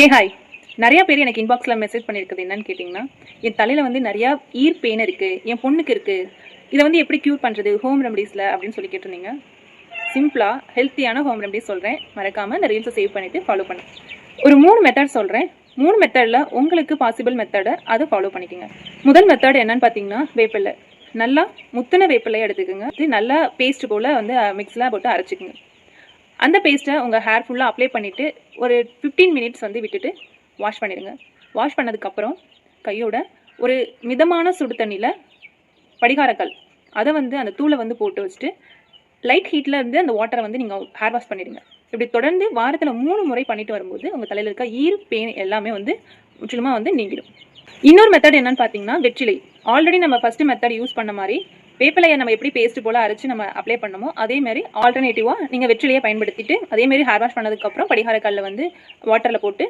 ஏ hi நிறைய பேர் எனக்கு இன்பாக்ஸில் மெசேஜ் பண்ணியிருக்குது என்னன்னு கேட்டிங்கன்னா என் தலையில் வந்து நிறையா ஈர் பெயின் இருக்குது என் பொண்ணுக்கு இருக்குது இதை வந்து எப்படி க்யூர் பண்ணுறது ஹோம் ரெமடிஸில் அப்படின்னு சொல்லி கேட்டிருந்தீங்க. சிம்பிளாக ஹெல்த்தியான ஹோம் ரெமடிஸ் சொல்கிறேன் மறக்காமல் இந்த ரீல்ஸை சேவ் பண்ணிவிட்டு ஃபாலோ பண்ணு. ஒரு மூணு மெத்தட் சொல்கிறேன் மூணு மெத்தடில் உங்களுக்கு பாசிபிள் மெத்தடை அதை ஃபாலோ பண்ணிக்கோங்க. முதல் மெத்தட் என்னன்னு பார்த்தீங்கன்னா வேப்பிலை. நல்லா முத்தின வேப்பிலையை எடுத்துக்கோங்க. இது நல்லா பேஸ்ட் போல் வந்து மிக்ஸில் போட்டு அரைச்சிக்கோங்க. அந்த பேஸ்ட்டை உங்கள் ஹேர் ஃபுல்லாக அப்ளை பண்ணிவிட்டு ஒரு ஃபிஃப்டீன் மினிட்ஸ் வந்து விட்டுட்டு வாஷ் பண்ணிடுங்க. வாஷ் பண்ணதுக்கப்புறம் கையோட ஒரு மிதமான சுடு தண்ணியில் படிகாரக்கல் அதை வந்து அந்த தூளை வந்து போட்டு வச்சுட்டு லைட் ஹீட்டில் இருந்து அந்த வாட்டரை வந்து நீங்கள் ஹேர் வாஷ் பண்ணிடுங்க. இப்படி தொடர்ந்து வாரத்தில் மூணு முறை பண்ணிட்டு வரும்போது உங்கள் தலையில் இருக்க ஈர் பெயின் எல்லாமே வந்து முற்றிலுமாக வந்து நீங்கிடும். இன்னொரு மெத்தட் என்னன்னு பார்த்தீங்கன்னா வெற்றிலை. ஆல்ரெடி நம்ம ஃபர்ஸ்ட் மெத்தட் யூஸ் பண்ண மாதிரி வேப்பிலையை நம்ம எப்படி பேஸ்ட் போல அரைச்சு நம்ம அப்ளை பண்ணமோ அதே மாதிரி ஆல்டர்னேட்டிவாக நீங்கள் வெற்றிலையை பயன்படுத்திட்டு அதே மாதிரி ஹேர் வாஷ் பண்ணதுக்கப்புறம் படிகார வந்து வாட்டரில் போட்டு